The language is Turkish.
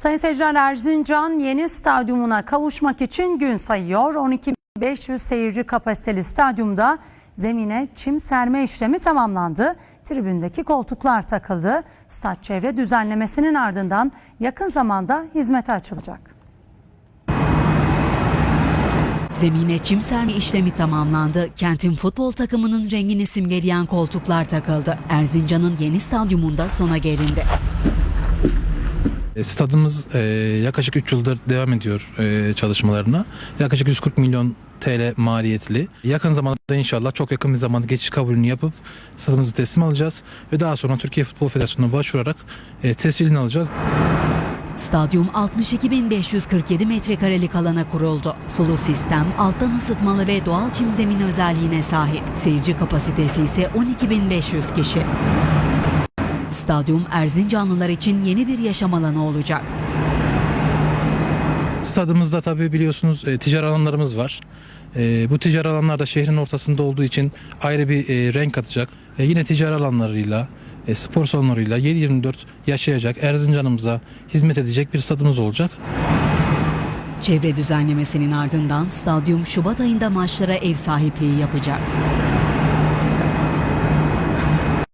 Sayın seyirciler Erzincan yeni stadyumuna kavuşmak için gün sayıyor. 12.500 seyirci kapasiteli stadyumda zemine çim serme işlemi tamamlandı. Tribündeki koltuklar takıldı. Stat çevre düzenlemesinin ardından yakın zamanda hizmete açılacak. Zemine çim serme işlemi tamamlandı. Kentin futbol takımının rengini simgeleyen koltuklar takıldı. Erzincan'ın yeni stadyumunda sona gelindi. E, Stadımız e, yaklaşık 3 yıldır devam ediyor e, çalışmalarına. Yaklaşık 140 milyon TL maliyetli. Yakın zamanda inşallah çok yakın bir zamanda geçiş kabulünü yapıp stadımızı teslim alacağız. Ve daha sonra Türkiye Futbol Federasyonu'na başvurarak e, tescilini alacağız. Stadyum 62.547 metrekarelik alana kuruldu. Sulu sistem, alttan ısıtmalı ve doğal çim zemin özelliğine sahip. Seyirci kapasitesi ise 12.500 kişi. Stadyum Erzincanlılar için yeni bir yaşam alanı olacak. Stadımızda tabii biliyorsunuz e, ticari alanlarımız var. E, bu ticari alanlar da şehrin ortasında olduğu için ayrı bir e, renk katacak. E, yine ticari alanlarıyla, e, spor salonlarıyla 7-24 yaşayacak, Erzincan'ımıza hizmet edecek bir stadımız olacak. Çevre düzenlemesinin ardından stadyum Şubat ayında maçlara ev sahipliği yapacak.